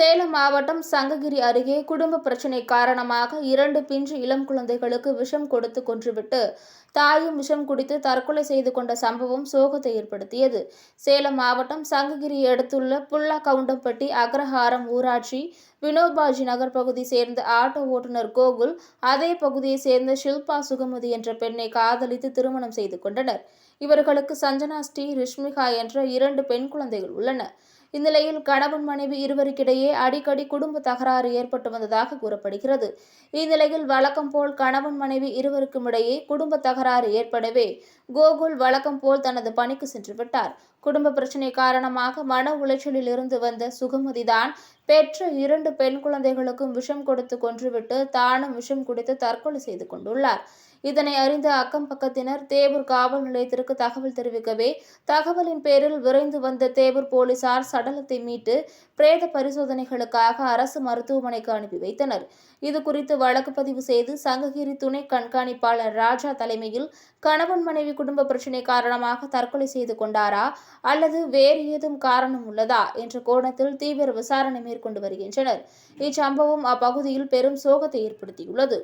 சேலம் மாவட்டம் சங்ககிரி அருகே குடும்ப பிரச்சினை காரணமாக இரண்டு பிஞ்சு இளம் குழந்தைகளுக்கு விஷம் கொடுத்து கொன்றுவிட்டு தாயும் விஷம் குடித்து தற்கொலை செய்து கொண்ட சம்பவம் சோகத்தை ஏற்படுத்தியது. சேலம் மாவட்டம் சங்ககிரி அடுத்துள்ள புல்லா கவுண்டம்பட்டி அக்ரஹாரம் ஊராட்சி வினோபாஜி நகர் பகுதி சேர்ந்த ஆட்டோ ஓட்டுநர் கோகுல் அதே பகுதியை சேர்ந்த ஷில்பா சுகமதி என்ற பெண்ணை காதலித்து திருமணம் செய்து கொண்டனர். இவர்களுக்கு சஞ்சனா ஸ்ரீ ரிஷ்மிகா என்ற இரண்டு பெண் குழந்தைகள் உள்ளனர் இந்நிலையில் கணவன் மனைவி இருவருக்கிடையே அடிக்கடி குடும்ப தகராறு ஏற்பட்டு வந்ததாக கூறப்படுகிறது. இந்நிலையில் வழக்கம் போல் கணவன் மனைவி இருவருக்கும் இடையே குடும்ப தகராறு ஏற்படவே கோகுல் வழக்கம் போல் தனது பணிக்கு சென்று விட்டார். குடும்ப பிரச்சினை காரணமாக மன உளைச்சலில் இருந்து வந்த சுகமதி தான் பெற்ற இரண்டு பெண் குழந்தைகளுக்கும் விஷம் கொடுத்து கொன்றுவிட்டு தானும் விஷம் குடித்து தற்கொலை செய்து கொண்டுள்ளார். இதனை அறிந்த அக்கம் பக்கத்தினர் தேவூர் காவல் நிலையத்திற்கு தகவல் தெரிவிக்கவே தகவலின் பேரில் விரைந்து வந்த தேவூர் போலீசார் சடலத்தை மீட்டு பிரேத பரிசோதனைகளுக்காக அரசு மருத்துவமனைக்கு அனுப்பி வைத்தனர். இது குறித்து வழக்கு பதிவு செய்து சங்ககிரி துணை கண்காணிப்பாளர் ராஜா தலைமையில் கணவன் மனைவி குடும்ப பிரச்சினை காரணமாக தற்கொலை செய்து கொண்டாரா அல்லது வேறு ஏதும் காரணம் உள்ளதா என்ற கோணத்தில் தீவிர விசாரணை மேற்கொண்டு மேற்கொண்டு வருகின்றனர். இச்சம்பவம் அப்பகுதியில் பெரும் சோகத்தை ஏற்படுத்தியுள்ளது.